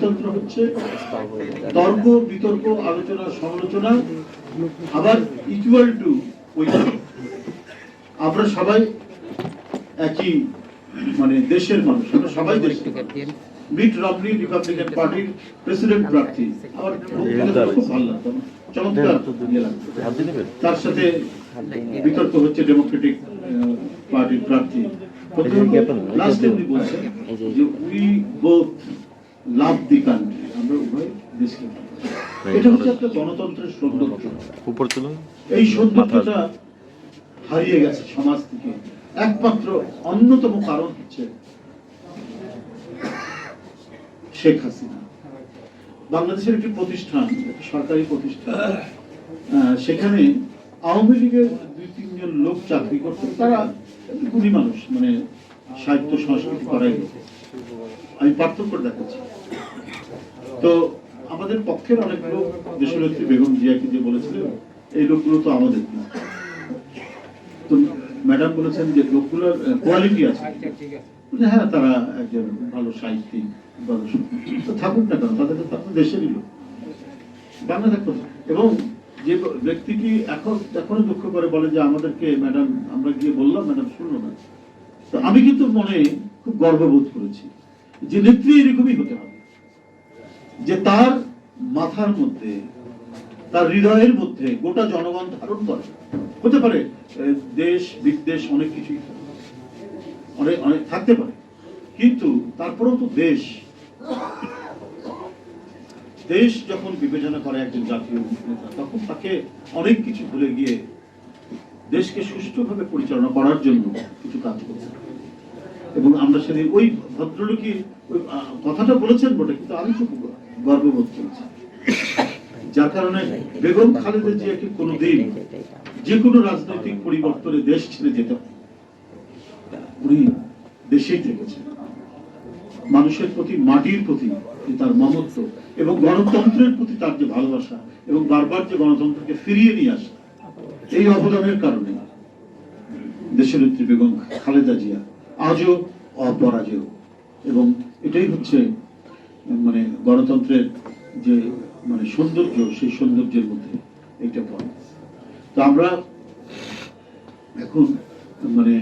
গণতন্ত্র হচ্ছে তর্ক বিতর্ক আলোচনা সমালোচনা আবার ইকুয়াল টু আমরা সবাই একই মানে দেশের মানুষ আমরা সবাই দেশের মিট রমনি রিপাবলিকান পার্টির প্রেসিডেন্ট প্রার্থী। আমার খুব ভালো লাগতো চমৎকার তার সাথে বিতর্ক হচ্ছে ডেমোক্রেটিক পার্টির প্রার্থী। লাস্টে উনি বলছেন যে we both love the country আমরা উভয় দেশকে এটা হচ্ছে একটা গণতন্ত্রের সৌন্দর্য উপর তুলুন। এই সৌন্দর্যটা হারিয়ে গেছে সমাজ থেকে। একমাত্র অন্যতম কারণ হচ্ছে শেখ হাসিনা। বাংলাদেশের একটি প্রতিষ্ঠান সরকারি প্রতিষ্ঠান সেখানে আওয়ামী লীগের দুই তিনজন লোক চাকরি করতেন তারা গুণী মানুষ মানে সাহিত্য সংস্কৃতি করাই। আমি পার্থক্য দেখাচ্ছি। তো আমাদের পক্ষের অনেক লোক দেশনেত্রী বেগম জিয়াকে যে বলেছিলেন, এই লোকগুলো তো আমাদের না। তো ম্যাডাম বলেছেন যে লোকগুলোর কোয়ালিটি আছে। হ্যাঁ তারা একজন ভালো সাহিত্যিক ভালো। তো থাকুক না কেন, তাদের তো দেশেরই লোক। বাংলা থাকতো এবং যে ব্যক্তিটি এখন এখনও দুঃখ করে বলে যে আমাদেরকে, ম্যাডাম, আমরা গিয়ে বললাম, ম্যাডাম শুনলো না। তো আমি কিন্তু মনে খুব গর্ববোধ করেছি যে নেত্রী এরকমই হতে হবে। যে তার মাথার মধ্যে, তার হৃদয়ের মধ্যে গোটা জনগণ ধারণ করে। হতে পারে দেশ, বিদ্বেষ, অনেক কিছুই অনেক অনেক থাকতে পারে। কিন্তু তারপরেও তো দেশ দেশ যখন বিবেচনা করে একজন জাতীয় নেতা, তখন তাকে অনেক কিছু ভুলে গিয়ে দেশকে সুষ্ঠুভাবে পরিচালনা করার জন্য কিছু কাজ করতে এবং আমরা সেদিন ওই ভদ্রলোকই ওই কথাটা বলেছেন বটে, কিন্তু আমি খুব গর্ববোধ করেছি। যার কারণে বেগম খালেদা জিয়াকে কোনোদিন যে কোনো রাজনৈতিক পরিবর্তনে দেশ ছেড়ে যেতে উনি দেশেই থেকেছেন। মানুষের প্রতি, মাটির প্রতি তার মমত্ব এবং গণতন্ত্রের প্রতি তার যে ভালোবাসা এবং বারবার যে গণতন্ত্রকে ফিরিয়ে নিয়ে আসা, এই অবদানের কারণে দেশের নেত্রী বেগম খালেদা জিয়া আজও অপরাজেয়। এবং এটাই হচ্ছে মানে গণতন্ত্রের যে মানে সৌন্দর্য, সেই সৌন্দর্যের মধ্যে এইটা পড়ে। তো আমরা এখন মানে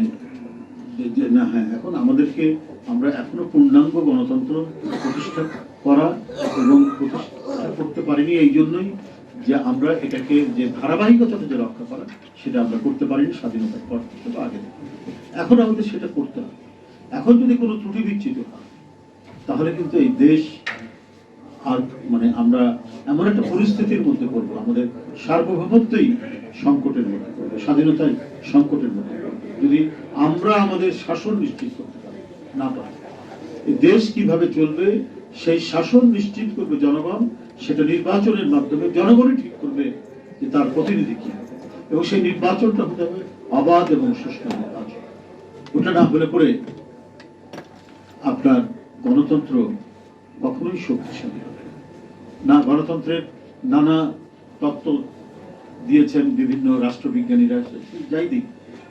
না হ্যাঁ এখন আমাদেরকে আমরা এখনও পূর্ণাঙ্গ গণতন্ত্র প্রতিষ্ঠা করা এবং প্রতিষ্ঠা করতে পারিনি এই জন্যই যে আমরা এটাকে যে ধারাবাহিকতাটা যে রক্ষা করা, সেটা আমরা করতে পারিনি স্বাধীনতার পর থেকে আগে এখন আমাদের সেটা করতে হবে। এখন যদি কোনো ত্রুটি বিচ্ছিত হয় তাহলে কিন্তু এই দেশ আর মানে আমরা এমন একটা পরিস্থিতির মধ্যে পড়ব, আমাদের সার্বভৌমত্বই সংকটের মধ্যে পড়বে সংকটের মধ্যে যদি আমরা আমাদের শাসন নিশ্চিত করতে পারি, না পারি দেশ কীভাবে চলবে, সেই শাসন নিশ্চিত করবে জনগণ, সেটা নির্বাচনের মাধ্যমে জনগণই ঠিক করবে যে তার প্রতিনিধি কি। এবং সেই নির্বাচনটা হতে হবে অবাধ এবং সুষ্ঠু নির্বাচন। ওটা না হলে পরে আপনার গণতন্ত্র কখনোই শক্তিশালী হবে না। গণতন্ত্রের নানা তত্ত্ব দিয়েছেন বিভিন্ন রাষ্ট্রবিজ্ঞানীরা যাই দিক।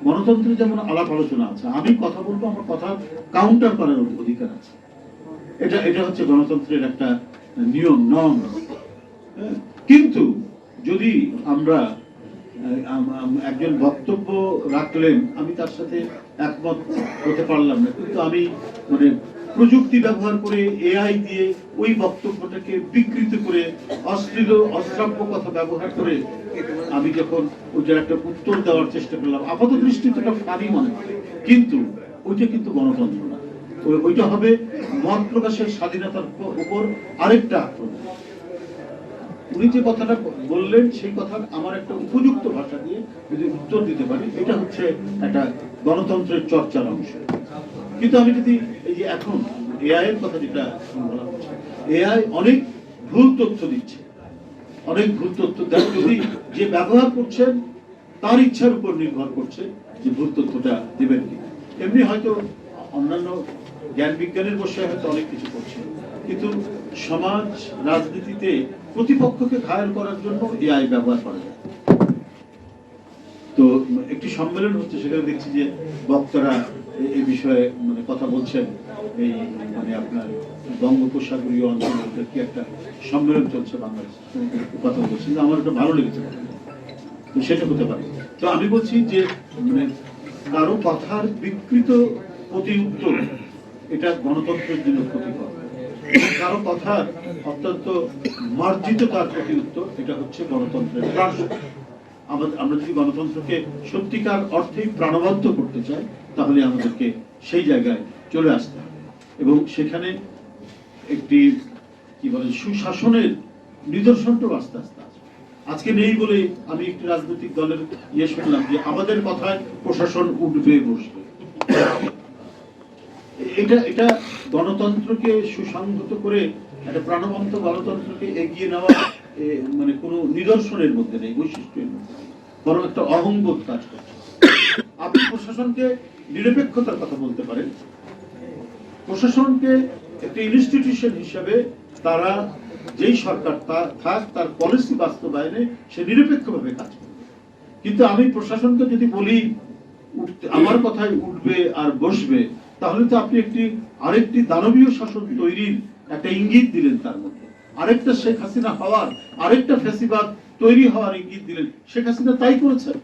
গণতন্ত্রে যেমন আলাপ আলোচনা আছে, আমি কথা বলব, আমার কথা কাউন্টার করার অধিকার আছে। এটা এটা হচ্ছে গণতন্ত্রের একটা নিয়ম নম কিন্তু যদি আমরা একজন বক্তব্য রাখলেন, আমি তার সাথে একমত হতে পারলাম না। কিন্তু আমি মানে প্রযুক্তি ব্যবহার করে এআই দিয়ে ওই বক্তব্যটাকে বিকৃত করে অশ্লীল অশ্রাব্য কথা ব্যবহার করে আমি যখন ওইটার একটা উত্তর দেওয়ার চেষ্টা করলাম, আপাত দৃষ্টিতে একটা ফানি মনে কিন্তু ওইটা কিন্তু গণতন্ত্র না। ওইটা হবে মত প্রকাশের স্বাধীনতার উপ- উপর আরেকটা আক্রমণ। উনি যে কথাটা বললেন, সেই কথা আমার একটা উপযুক্ত ভাষা দিয়ে যদি উত্তর দিতে পারি, এটা হচ্ছে একটা গণতন্ত্রের চর্চার অংশ। কিন্তু আমি যদি এই যে এখন এআই এর কথা যেটা এআই অনেক ভুল তথ্য দিচ্ছে, অনেক ভুল তথ্য। দেয় যদি যে ব্যবহার করছেন, তার ইচ্ছার উপর নির্ভর করছে যে ভুল তথ্যটা দেবেন কি। এমনি হয়তো অন্যান্য জ্ঞান বিজ্ঞানের বসে হয়তো অনেক কিছু করছে, কিন্তু সমাজ, রাজনীতিতে প্রতিপক্ষকে ঘায়াল করার জন্য এআই ব্যবহার করা যায়। তো একটি সম্মেলন হচ্ছে, সেখানে দেখছি যে বক্তারা এই বিষয়ে মানে কথা বলছেন। এই মানে আপনার বঙ্গোপসাগরীয় অঞ্চলের কি একটা সম্মেলন চলছে বাংলাদেশ। কথা বলছেন আমার এটা ভালো লেগেছে তো সেটা হতে পারে। তো আমি বলছি যে মানে কারও কথার বিকৃত প্রতি উত্তর এটা গণতন্ত্রের জন্য ক্ষতিকর। কারও কথার অত্যন্ত মার্জিত তার প্রতি উত্তর এটা হচ্ছে গণতন্ত্রের আমরা যদি গণতন্ত্রকে সত্যিকার অর্থেই প্রাণবদ্ধ করতে চাই, তাহলে আমাদেরকে সেই জায়গায় চলে আসতে হবে। এবং সেখানে একটি, কি বলে, সুশাসনের নিদর্শনটাও আস্তে আস্তে আজকে নেই বলে আমি একটি রাজনৈতিক দলের ইয়ে শুনলাম যে আমাদের কথায় প্রশাসন উঠবে বসবে। এটা এটা গণতন্ত্রকে সুসংহত করে একটা প্রাণবন্ত গণতন্ত্রকে এগিয়ে নেওয়া মানে কোনো নিদর্শনের মধ্যে নেই, বৈশিষ্ট্যের মধ্যে বরং একটা অহংবোধ কাজ করছে। আপনি প্রশাসনকে নিরপেক্ষতার কথা বলতে পারেন। প্রশাসনকে একটা ইনস্টিটিউশন হিসেবে তারা যেই সরকার থাক, তার পলিসি বাস্তবায়নে সে নিরপেক্ষভাবে কাজ করবে। কিন্তু আমি প্রশাসনকে যদি বলি আমার কথায় উঠবে আর বসবে তাহলে তো আপনি একটি, আরেকটি দানবীয় শাসন তৈরির একটা ইঙ্গিত দিলেন তার মধ্যে। আরেকটা শেখ হাসিনা হওয়ার, আরেকটা ফেসিবাদ তৈরি হওয়ার ইঙ্গিত দিলেন। শেখ হাসিনা তাই করেছেন।